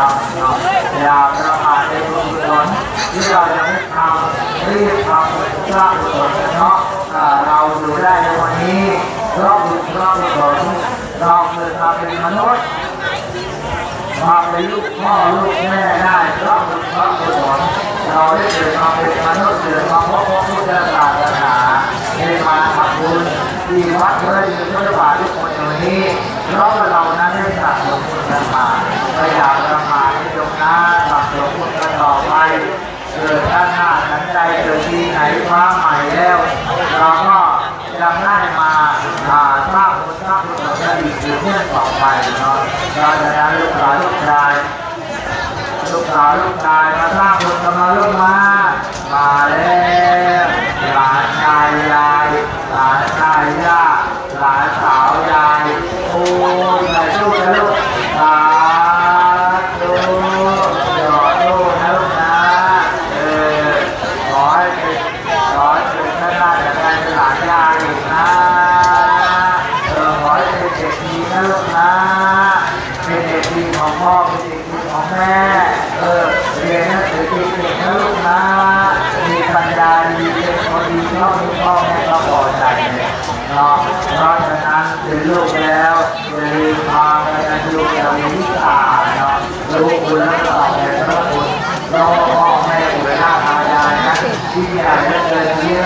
ทำนะอย่าประมาทในบุญกุศลที่เรายังไม่ทำรีบทำสร้างกุศลกันเนาะอ่าเราอยู่ได้ในวันนี้เพราะบุญเพราะกุศลเราเกิดมาเป็นมนุษย์มาเป็นลูกพ่อลูกแม่ได้เพราะบุญเพราะกุศลเราได้เกิดมาเป็นมนุษย์เกิดมาเพบพระพุทธศาสนาได้มาทำบุญที่วัดเพื่อที่พุทธบาททุกคนอยู่นี้เพราะเรานั้นได้สั่งสมบุญกันมาก็อยามาทในตรงนั้นสั่งสมบุญกันต่อไปเกิดท่านหน้าทันใดเกิดที่ไหนฟ้าใหม่แล้วเราก็จะได้มาอ่าสร้างบุญสร้างบุญกันอีกอยู่เพื่อนต่อไปเนาะเราจะได้ลูกหลานลูกชาย หานยดีนะเออขอให้เป็นเด็กดีนะลูกนะ เป็นเด็กดีของพ่อ เป็นเด็กดีของแม่ เออเรียนหนังสือดีเก่งนะลูกนะ มีปัญญาดีเป็นคนดีชอบมีพ่อแม่ก็พอใจเนาะเพราะฉะนั้นเป็นลูกแล้วอย่าลืมพาไปนลูกอย่าลืมสาเนาะลูกคุณแล้วก็ต่อไปพระคุณเราพ่อแม่ปู่ย่าตายายนะที่ใหญ่แะเกิเยี่